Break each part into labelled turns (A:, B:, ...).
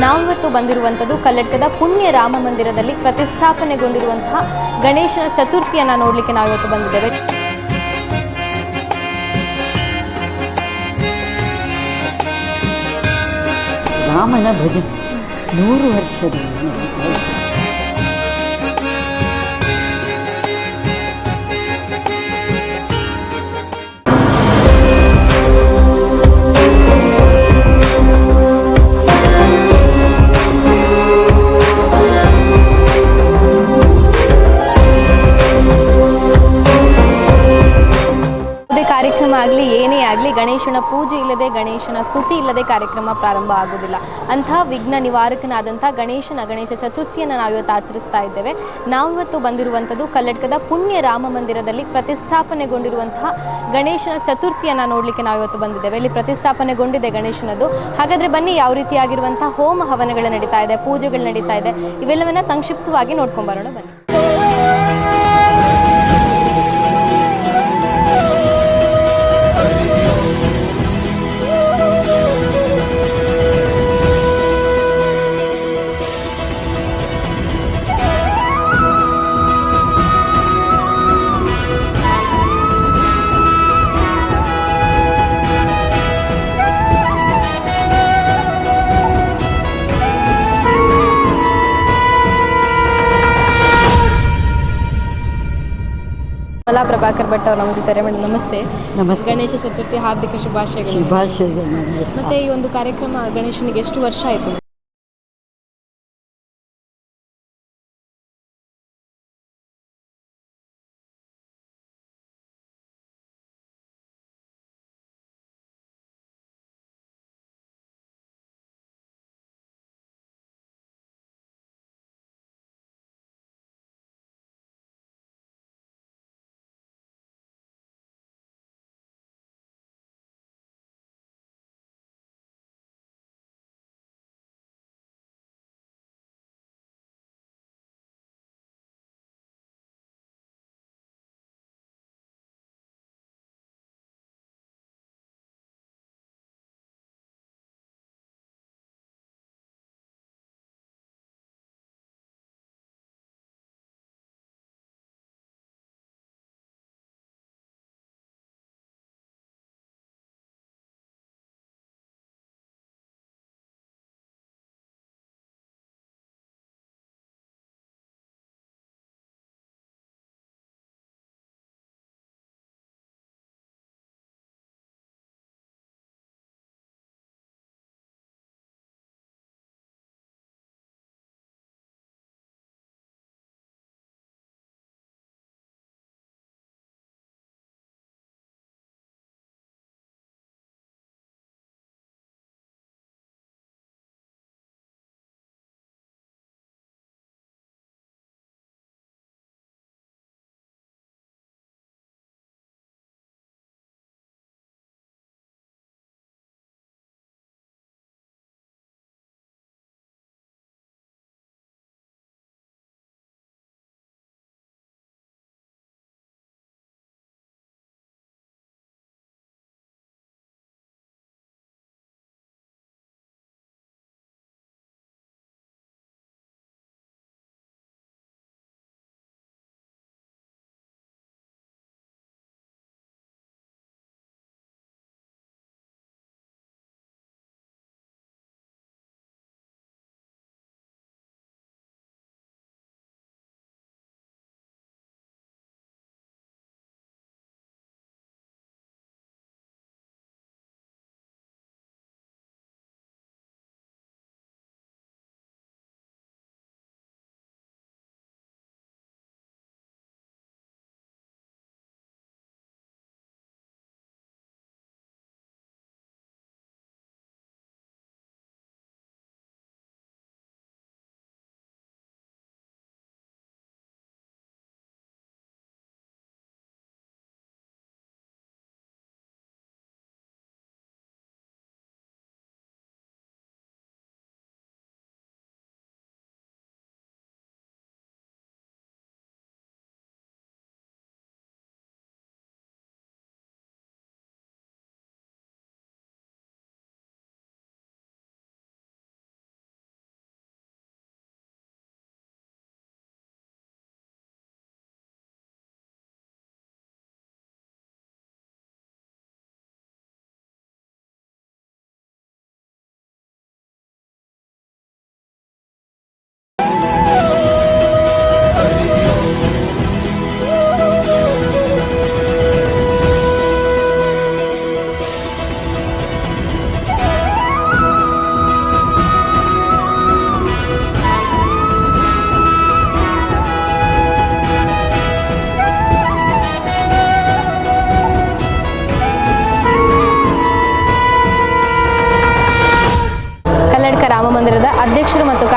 A: ನಾವಿವತ್ತು ಬಂದಿರುವಂಥದ್ದು ಕಲ್ಲಡ್ಕದ ಪುಣ್ಯ ರಾಮ ಮಂದಿರದಲ್ಲಿ ಪ್ರತಿಷ್ಠಾಪನೆಗೊಂಡಿರುವಂತಹ ಗಣೇಶನ ಚತುರ್ಥಿಯನ್ನು ನೋಡಲಿಕ್ಕೆ ನಾವಿವತ್ತು ಬಂದಿದ್ದೇವೆ.
B: ರಾಮನ ಭಜನೆ. ನೂರು ವರ್ಷದಿಂದ
A: ಗಣೇಶನ ಪೂಜೆ ಇಲ್ಲದೆ, ಗಣೇಶನ ಸ್ತುತಿ ಇಲ್ಲದೆ ಕಾರ್ಯಕ್ರಮ ಪ್ರಾರಂಭ ಆಗೋದಿಲ್ಲ ಅಂತಹ ವಿಘ್ನ ನಿವಾರಕನಾದಂಥ ಗಣೇಶನ ಗಣೇಶ ಚತುರ್ಥಿಯನ್ನು ನಾವಿವತ್ತು ಆಚರಿಸ್ತಾ ಇದ್ದೇವೆ. ನಾವಿವತ್ತು ಬಂದಿರುವಂಥದ್ದು ಕಲ್ಲಡ್ಕದ ಪುಣ್ಯ ರಾಮ ಮಂದಿರದಲ್ಲಿ ಪ್ರತಿಷ್ಠಾಪನೆಗೊಂಡಿರುವಂತಹ ಗಣೇಶನ ಚತುರ್ಥಿಯನ್ನು ನೋಡಲಿಕ್ಕೆ ನಾವು ಇವತ್ತು ಬಂದಿದ್ದೇವೆ. ಇಲ್ಲಿ ಪ್ರತಿಷ್ಠಾಪನೆಗೊಂಡಿದೆ ಗಣೇಶನದು. ಹಾಗಾದರೆ ಬನ್ನಿ ಯಾವ ರೀತಿಯಾಗಿರುವಂಥ ಹೋಮ ಹವನಗಳು ನಡೀತಾ ಇದೆ, ಪೂಜೆಗಳು ನಡೀತಾ ಇದೆ, ಇವೆಲ್ಲವನ್ನ ಸಂಕ್ಷಿಪ್ತವಾಗಿ ನೋಡ್ಕೊಂಬರೋಣ ಬನ್ನಿ. ಕಮಲಾ ಪ್ರಭಾಕರ್ ಭಟ್ ಅವರು ನಮ್ಮ ಜೊತೆ ಮೇಡಮ್ ನಮಸ್ತೆ.
B: ನಮಸ್ತೆ.
A: ಗಣೇಶ ಚತುರ್ಥಿ ಹಾರ್ದಿಕ ಶುಭಾಶಯಗಳು.
B: ಶುಭಾಶಯಗಳು
A: ಮತ್ತೆ ಈ ಒಂದು ಕಾರ್ಯಕ್ರಮ ಗಣೇಶನಿಗೆ ಎಷ್ಟು ವರ್ಷ ಆಯಿತು?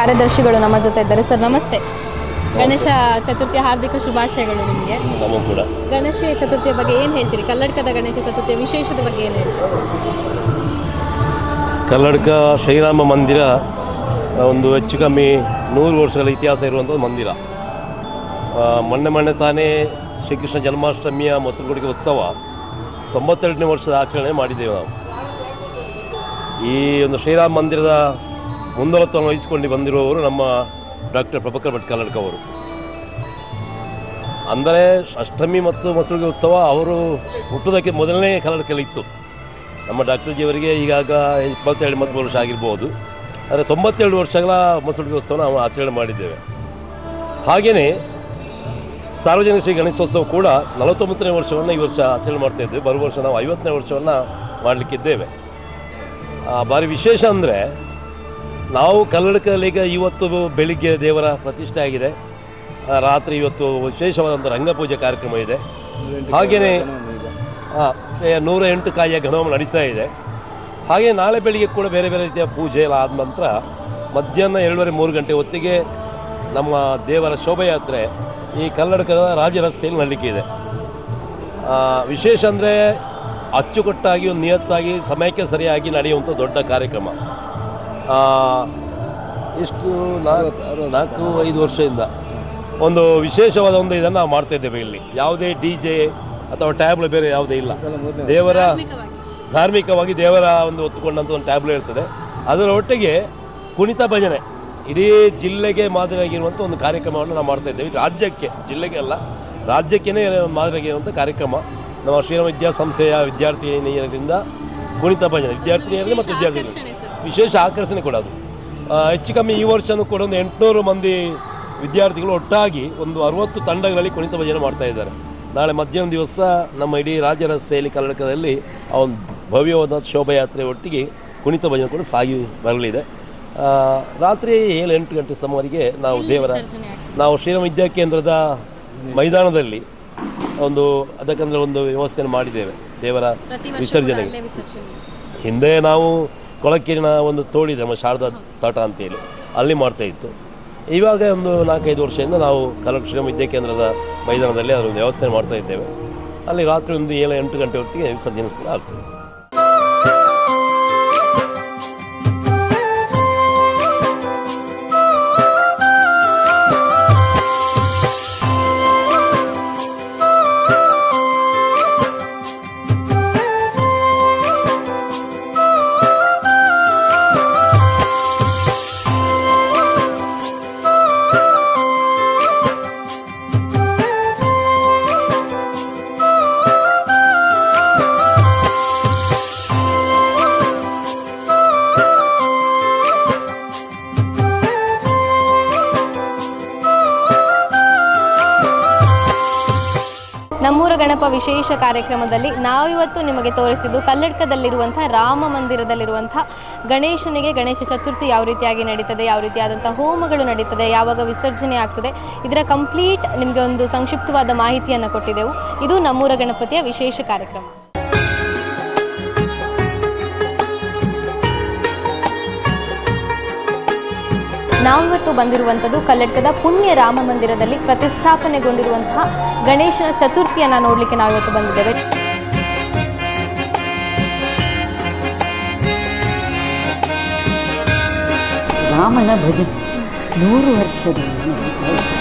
A: ಕಾರ್ಯದರ್ಶಿಗಳು ನಮ್ಮ ಜೊತೆ ಇದ್ದಾರೆ. ಸರ್ ನಮಸ್ತೆ. ಗಣೇಶ ಚತುರ್ಥಿಯ ಹಾರ್ದಿಕ ಶುಭಾಶಯಗಳು ನಿಮಗೆ.
C: ನಮಗೂ ಕೂಡ.
A: ಗಣೇಶ ಚತುರ್ಥಿಯ ಬಗ್ಗೆ ಏನು ಹೇಳ್ತೀರಿ? ಕಲ್ಲಡ್ಕದ ಗಣೇಶ ಚತುರ್ಥಿಯ ವಿಶೇಷದ ಬಗ್ಗೆ ಏನು ಹೇಳ್ತೀರಿ?
C: ಕಲ್ಲಡ್ಕ ಶ್ರೀರಾಮ ಮಂದಿರ ಒಂದು ಹೆಚ್ಚು ಕಮ್ಮಿ ನೂರು ವರ್ಷಗಳ ಇತಿಹಾಸ ಇರುವಂಥ ಮಂದಿರ. ಮೊನ್ನೆ ಮೊನ್ನೆ ತಾನೇ ಶ್ರೀಕೃಷ್ಣ ಜನ್ಮಾಷ್ಟಮಿಯ ಮೊಸರುಗುಡಿಗೆ ಉತ್ಸವ. ತೊಂಬತ್ತೆರಡನೇ ವರ್ಷದ ಆಚರಣೆ ಮಾಡಿದ್ದೇವೆ ನಾವು. ಈ ಒಂದು ಶ್ರೀರಾಮ ಮಂದಿರದ ಮುಂದಾಳತ್ವವನ್ನು ವಹಿಸಿಕೊಂಡು ಬಂದಿರುವವರು ನಮ್ಮ ಡಾಕ್ಟರ್ ಪ್ರಭಾಕರ್ ಭಟ್ ಕಲ್ಲಡ್ಕ ಅವರು. ಅಂದರೆ ಅಷ್ಟಮಿ ಮತ್ತು ಮೊಸರುಗೆ ಉತ್ಸವ ಅವರು ಹುಟ್ಟುವುದಕ್ಕೆ ಮೊದಲನೇ ಕಲ್ಲಡ್ಕಲ್ಲಿ ಇತ್ತು. ನಮ್ಮ ಡಾಕ್ಟರ್ ಜಿಯವರಿಗೆ ಈಗಾಗ ಇಪ್ಪತ್ತೆರಡು ಮೂವತ್ತು ವರ್ಷ ಆಗಿರ್ಬೋದು. ಆದರೆ ತೊಂಬತ್ತೆರಡು ವರ್ಷಗಳ ಮೊಸರುಗೆ ಉತ್ಸವ ನಾವು ಆಚರಣೆ ಮಾಡಿದ್ದೇವೆ. ಹಾಗೆಯೇ ಸಾರ್ವಜನಿಕ ಶ್ರೀ ಗಣೇಶೋತ್ಸವ ಕೂಡ ನಲವತ್ತೊಂಬತ್ತನೇ ವರ್ಷವನ್ನು ಈ ವರ್ಷ ಆಚರಣೆ ಮಾಡ್ತಾ ಬರುವ ವರ್ಷ ನಾವು ಐವತ್ತನೇ ವರ್ಷವನ್ನು ಮಾಡಲಿಕ್ಕಿದ್ದೇವೆ. ಭಾರಿ ವಿಶೇಷ ಅಂದರೆ ನಾವು ಕಲ್ಲಡಕಲ್ಲಿ ಈಗ ಇವತ್ತು ಬೆಳಿಗ್ಗೆ ದೇವರ ಪ್ರತಿಷ್ಠೆ ಆಗಿದೆ. ರಾತ್ರಿ ಇವತ್ತು ವಿಶೇಷವಾದಂಥ ರಂಗಪೂಜೆ ಕಾರ್ಯಕ್ರಮ ಇದೆ. ಹಾಗೆಯೇ ನೂರ ಎಂಟು ಕಾಯಿಯ ಘನೋಮ ನಡೀತಾ ಇದೆ. ಹಾಗೆ ನಾಳೆ ಬೆಳಿಗ್ಗೆ ಕೂಡ ಬೇರೆ ಬೇರೆ ರೀತಿಯ ಪೂಜೆ ಎಲ್ಲ ಆದ ನಂತರ ಮಧ್ಯಾಹ್ನ ಎರಡೂವರೆ ಮೂರು ಗಂಟೆ ಹೊತ್ತಿಗೆ ನಮ್ಮ ದೇವರ ಶೋಭಾಯಾತ್ರೆ ಈ ಕಲ್ಲಡಕದ ರಾಜ ರಸ್ತೆಯಲ್ಲಿ ಇದೆ. ವಿಶೇಷ ಅಂದರೆ ಅಚ್ಚುಕಟ್ಟಾಗಿ ನಿಯತ್ತಾಗಿ, ಸಮಯಕ್ಕೆ ಸರಿಯಾಗಿ ನಡೆಯುವಂಥ ದೊಡ್ಡ ಕಾರ್ಯಕ್ರಮ. ಆ, ಇಷ್ಟು ನಾಲ್ಕು ನಾಲ್ಕು ಐದು ವರ್ಷದಿಂದ ಒಂದು ವಿಶೇಷವಾದ ಒಂದು ಇದನ್ನು ನಾವು ಮಾಡ್ತಾ ಇದ್ದೇವೆ ಇಲ್ಲಿ. ಯಾವುದೇ ಡಿ ಜೆ ಅಥವಾ ಟ್ಯಾಬ್ಲೆ ಬೇರೆ ಯಾವುದೇ ಇಲ್ಲ. ದೇವರ ಧಾರ್ಮಿಕವಾಗಿ ದೇವರ ಒಂದು ಒತ್ತುಕೊಂಡಂಥ ಒಂದು ಟ್ಯಾಬ್ಲೆ ಇರ್ತದೆ. ಅದರ ಒಟ್ಟಿಗೆ ಕುಣಿತ ಭಜನೆ ಇಡೀ ಜಿಲ್ಲೆಗೆ ಮಾದರಿಯಾಗಿರುವಂಥ ಒಂದು ಕಾರ್ಯಕ್ರಮವನ್ನು ನಾವು ಮಾಡ್ತಾ ಇದ್ದೇವೆ. ರಾಜ್ಯಕ್ಕೆ ಜಿಲ್ಲೆಗೆ ಅಲ್ಲ ರಾಜ್ಯಕ್ಕೇ ಮಾದರಿಯಾಗಿರುವಂಥ ಕಾರ್ಯಕ್ರಮ. ನಮ್ಮ ಶ್ರೀರಾಮ ವಿದ್ಯಾಸಂಸ್ಥೆಯ ವಿದ್ಯಾರ್ಥಿನಿಯರಿಂದ ಕುಣಿತ ಭಜನೆ ವಿದ್ಯಾರ್ಥಿನಿಯರಲ್ಲಿ ಮತ್ತು ವಿದ್ಯಾರ್ಥಿಗಳು. ವಿಶೇಷ ಆಕರ್ಷಣೆ ಕೂಡ ಅದು. ಹೆಚ್ಚು ಕಮ್ಮಿ ಈ ವರ್ಷವೂ ಕೂಡ ಒಂದು ಎಂಟುನೂರು ಮಂದಿ ವಿದ್ಯಾರ್ಥಿಗಳು ಒಟ್ಟಾಗಿ ಒಂದು ಅರವತ್ತು ತಂಡಗಳಲ್ಲಿ ಕುಣಿತ ಭಜನೆ ಮಾಡ್ತಾ ಇದ್ದಾರೆ. ನಾಳೆ ಮಧ್ಯಾಹ್ನ ದಿವಸ ನಮ್ಮ ಇಡೀ ರಾಜ್ಯ ರಸ್ತೆಯಲ್ಲಿ ಕರ್ನಾಟಕದಲ್ಲಿ ಆ ಒಂದು ಭವ್ಯವಾದ ಶೋಭಾಯಾತ್ರೆ ಒಟ್ಟಿಗೆ ಕುಣಿತ ಭಜನೆ ಕೂಡ ಸಾಗಿ ಬರಲಿದೆ. ರಾತ್ರಿ ಏಳು ಎಂಟು ಗಂಟೆ ಸಮವರೆಗೆ ನಾವು ದೇವರ ನಾವು ಶ್ರೀರಾಮ ವಿದ್ಯಾಕೇಂದ್ರದ ಮೈದಾನದಲ್ಲಿ ಒಂದು ಅದಕ್ಕಂದ್ರೆ ಒಂದು ವ್ಯವಸ್ಥೆಯನ್ನು ಮಾಡಿದ್ದೇವೆ. ದೇವರ ವಿಸರ್ಜನೆಗೆ. ಹಿಂದೆ ನಾವು ಕೊಳಕೇರಿನ ಒಂದು ತೋಳಿದೆ ನಮ್ಮ ಶಾರದಾ ತಟ ಅಂತೇಳಿ. ಅಲ್ಲಿ ಮಾಡ್ತಾ ಇತ್ತು. ಇವಾಗ ಒಂದು ನಾಲ್ಕೈದು ವರ್ಷದಿಂದ ನಾವು ಕಲಕ್ಷಣ ವಿದ್ಯಾ ಕೇಂದ್ರದ ಮೈದಾನದಲ್ಲಿ ಅದರ ವ್ಯವಸ್ಥೆ ಮಾಡ್ತಾ ಇದ್ದೇವೆ. ಅಲ್ಲಿ ರಾತ್ರಿ ಒಂದು ಏಳು ಎಂಟು ಗಂಟೆ ಹೊತ್ತಿಗೆ ವಿಸರ್ಜನೆ ಕೂಡ ಆಗ್ತದೆ.
A: ನಮ್ಮೂರ ಗಣಪ ವಿಶೇಷ ಕಾರ್ಯಕ್ರಮದಲ್ಲಿ ನಾವಿವತ್ತು ನಿಮಗೆ ತೋರಿಸಿದ್ದು ಕಲ್ಲಡ್ಕದಲ್ಲಿರುವಂಥ ರಾಮ ಮಂದಿರದಲ್ಲಿರುವಂಥ ಗಣೇಶನಿಗೆ ಗಣೇಶ ಚತುರ್ಥಿ ಯಾವ ರೀತಿಯಾಗಿ ನಡೀತದೆ, ಯಾವ ರೀತಿಯಾದಂಥ ಹೋಮಗಳು ನಡೀತದೆ, ಯಾವಾಗ ವಿಸರ್ಜನೆ ಆಗ್ತದೆ, ಇದರ ಕಂಪ್ಲೀಟ್ ನಿಮಗೆ ಒಂದು ಸಂಕ್ಷಿಪ್ತವಾದ ಮಾಹಿತಿಯನ್ನು ಕೊಟ್ಟಿದ್ದೆವು. ಇದು ನಮ್ಮೂರ ಗಣಪತಿಯ ವಿಶೇಷ ಕಾರ್ಯಕ್ರಮ. ನಾವಿವತ್ತು ಬಂದಿರುವಂಥದ್ದು ಕಲ್ಲಡ್ಕದ ಪುಣ್ಯ ರಾಮ ಮಂದಿರದಲ್ಲಿ ಪ್ರತಿಷ್ಠಾಪನೆಗೊಂಡಿರುವಂತಹ ಗಣೇಶನ ಚತುರ್ಥಿಯನ್ನು ನೋಡಲಿಕ್ಕೆ ನಾವಿವತ್ತು ಬಂದಿದ್ದೇವೆ.
B: ರಾಮನ ಭಜನೆ ನೂರು ವರ್ಷದಿಂದ